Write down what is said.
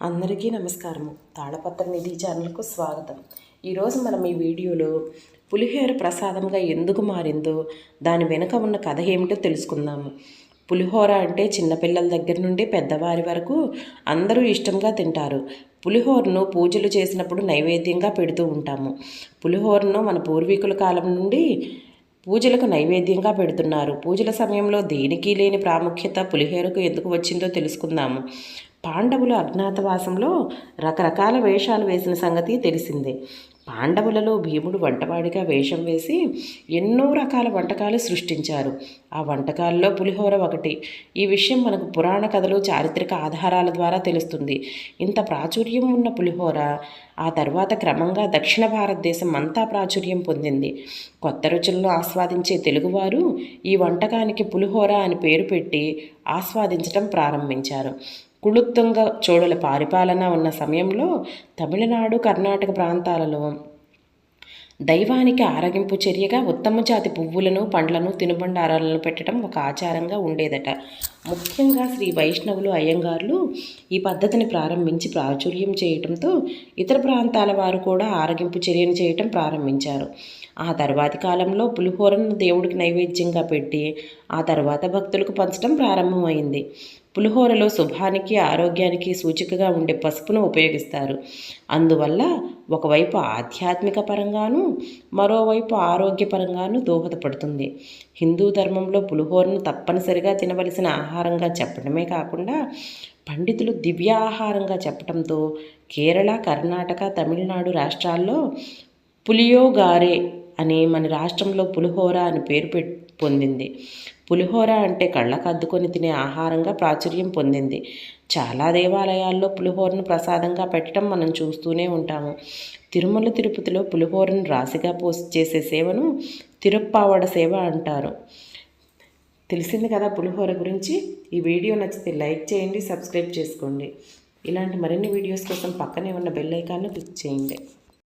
అందరికీ నమస్కారము. తాళపత్ర నిధి ఛానల్కు స్వాగతం. ఈరోజు మనం ఈ వీడియోలో పులిహోర ప్రసాదంగా ఎందుకు మారిందో దాని వెనుక ఉన్న కథ ఏమిటో తెలుసుకుందాము. పులిహోర అంటే చిన్నపిల్లల దగ్గర నుండి పెద్దవారి వరకు అందరూ ఇష్టంగా తింటారు. పులిహోరను పూజలు చేసినప్పుడు నైవేద్యంగా పెడుతూ ఉంటాము. పులిహోరను మన పూర్వీకుల కాలం నుండి పూజలకు నైవేద్యంగా పెడుతున్నారు. పూజల సమయంలో దేనికి లేని ప్రాముఖ్యత పులిహోరకు ఎందుకు వచ్చిందో తెలుసుకుందాము. పాండవులు అజ్ఞాతవాసంలో రకరకాల వేషాలు వేసిన సంగతి తెలిసిందే. పాండవులలో భీముడు వంటవాడిగా వేషం వేసి ఎన్నో రకాల వంటకాలు సృష్టించారు. ఆ వంటకాల్లో పులిహోర ఒకటి. ఈ విషయం మనకు పురాణ కథలు చారిత్రక ఆధారాల ద్వారా తెలుస్తుంది. ఇంత ప్రాచుర్యం ఉన్న పులిహోర ఆ తర్వాత క్రమంగా దక్షిణ భారతదేశం అంతా ప్రాచుర్యం పొందింది. కొత్త రుచులను ఆస్వాదించే తెలుగువారు ఈ వంటకానికి పులిహోర అని పేరు పెట్టి ఆస్వాదించడం ప్రారంభించారు. కుళుత్తుంగ చోళుల పరిపాలన ఉన్న సమయంలో తమిళనాడు కర్ణాటక ప్రాంతాలలో దైవానికి ఆరగింపు చర్యగా ఉత్తమ జాతి పువ్వులను పండ్లను తినుబండారాలను పెట్టడం ఒక ఆచారంగా ఉండేదట. ముఖ్యంగా శ్రీ వైష్ణవులు అయ్యంగార్లు ఈ పద్ధతిని ప్రారంభించి ప్రాచుర్యం చేయటంతో ఇతర ప్రాంతాల వారు కూడా ఆరగింపు చర్యను చేయటం ప్రారంభించారు. ఆ తర్వాతి కాలంలో పులిహోరను దేవుడికి నైవేద్యంగా పెట్టి ఆ తర్వాత భక్తులకు పంచడం ప్రారంభమైంది. పులిహోరలో శుభానికి ఆరోగ్యానికి సూచికగా ఉండే పసుపును ఉపయోగిస్తారు. అందువల్ల ఒకవైపు ఆధ్యాత్మిక పరంగాను మరోవైపు ఆరోగ్యపరంగాను దోహదపడుతుంది. హిందూ ధర్మంలో పులిహోరను తప్పనిసరిగా తినవలసిన ఆహారంగా చెప్పడమే కాకుండా పండితులు దివ్య ఆహారంగా చెప్పడంతో కేరళ కర్ణాటక తమిళనాడు రాష్ట్రాల్లో పులియోగారే అని మన రాష్ట్రంలో పులిహోర అని పేరు పె పొందింది. పులిహోర అంటే కళ్ళకు అద్దుకొని తినే ఆహారంగా ప్రాచుర్యం పొందింది. చాలా దేవాలయాల్లో పులిహోరను ప్రసాదంగా పెట్టడం మనం చూస్తూనే ఉంటాము. తిరుమల తిరుపతిలో పులిహోరను రాశిగా పోసి చేసే సేవను తిరుప్పావడ సేవ అంటారు. తెలిసింది కదా పులిహోర గురించి? ఈ వీడియో నచ్చితే లైక్ చేయండి సబ్స్క్రైబ్ చేసుకోండి. ఇలాంటి మరిన్ని వీడియోస్ కోసం పక్కనే ఉన్న బెల్ ఐకాన్ను క్లిక్ చేయండి.